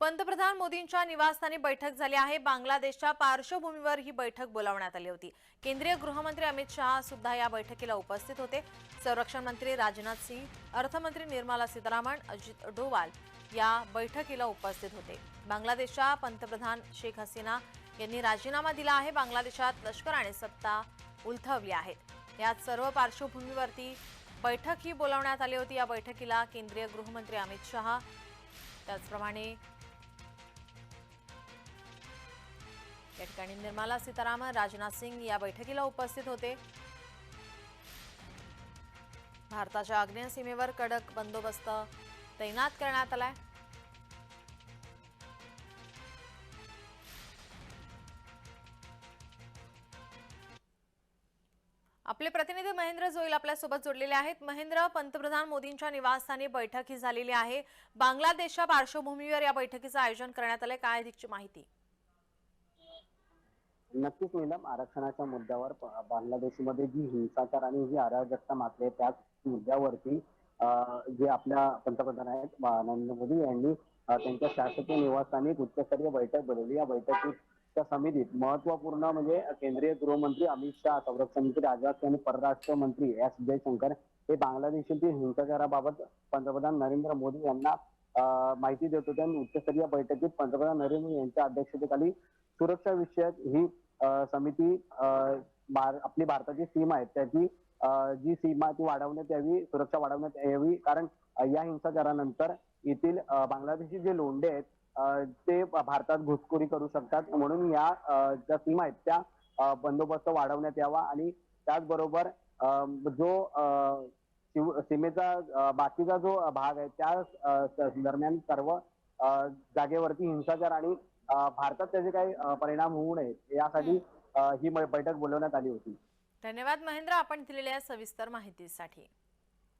पंतप्रधान मोदींच्या निवासस्थानी बैठक झाली आहे. बांगलादेशच्या पार्श्वभूमीवर ही बैठक बोलावण्यात आली होती. केंद्रीय गृहमंत्री अमित शहा सुद्धा या बैठकीला उपस्थित होते. संरक्षण मंत्री राजनाथ सिंह अर्थमंत्री निर्मला सीतारामन अजित डोवाल या बैठकीला उपस्थित होते. बांगलादेशच्या पंतप्रधान शेख हसीना यांनी राजीनामा दिला आहे. बांगलादेशात लष्कराने सत्ता उलथवली आहे. यात सर्व पार्श्वभूमीवरती बैठक ही बोलावण्यात आली होती. या बैठकीला केंद्रीय गृहमंत्री अमित शहा त्याचप्रमाणे या ठिकाणी निर्मला सीतारामन राजनाथ सिंग या बैठकीला उपस्थित होते. भारताच्या आग्नेय सीमेवर कडक बंदोबस्त तैनात करण्यात आलाय. आपले प्रतिनिधी महेंद्र जोईल आपल्यासोबत जोडलेले आहेत. महेंद्र पंतप्रधान मोदींच्या निवासस्थानी बैठक ही झालेली आहे. बांगलादेशच्या पार्श्वभूमीवर या बैठकीचं आयोजन करण्यात आलंय. काय अधिकची माहिती? नक्कीच नीलम आरक्षणाच्या मुद्द्यावर बांगलादेशमध्ये जी हिंसाचार आणि जी अराजकता मातली त्याच मुद्द्यावरती जे आपल्या पंतप्रधान आहेत नरेंद्र मोदी यांनी त्यांच्या शासकीय निवासस्थानी एक उच्चस्तरीय बैठक बोलवली. या बैठकीच्या समितीत महत्त्वपूर्ण म्हणजे केंद्रीय गृहमंत्री अमित शहा संरक्षण मंत्री राजनाथ सिंह आणि परराष्ट्र मंत्री एस जयशंकर हे बांगलादेशातील हिंसाचाराबाबत पंतप्रधान नरेंद्र मोदी यांना माहिती देत होते आणि उच्चस्तरीय बैठकीत पंतप्रधान नरेंद्र मोदी यांच्या अध्यक्षतेखाली सुरक्षा विषयक ही समिती भार- आपली भारताची सीमा आहे. त्याची जी सीमा ती वाढवण्यात यावी सुरक्षा वाढवण्यात यावी. कारण या हिंसाचारानंतर येथील बांगलादेशी जे लोंढे आहेत ते भारतात घुसखोरी करू शकतात. म्हणून या ज्या सीमा आहेत त्या बंदोबस्त वाढवण्यात यावा आणि त्याचबरोबर जो सीमेचा बाकीचा जो भाग आहे त्या दरम्यान सर्व जागेवरती हिंसाचार आणि भारतात त्याचे काही परिणाम होऊ नयेत यासाठी ही बैठक बोलवण्यात आली होती. धन्यवाद महेंद्र आपण दिलेल्या सविस्तर माहितीसाठी.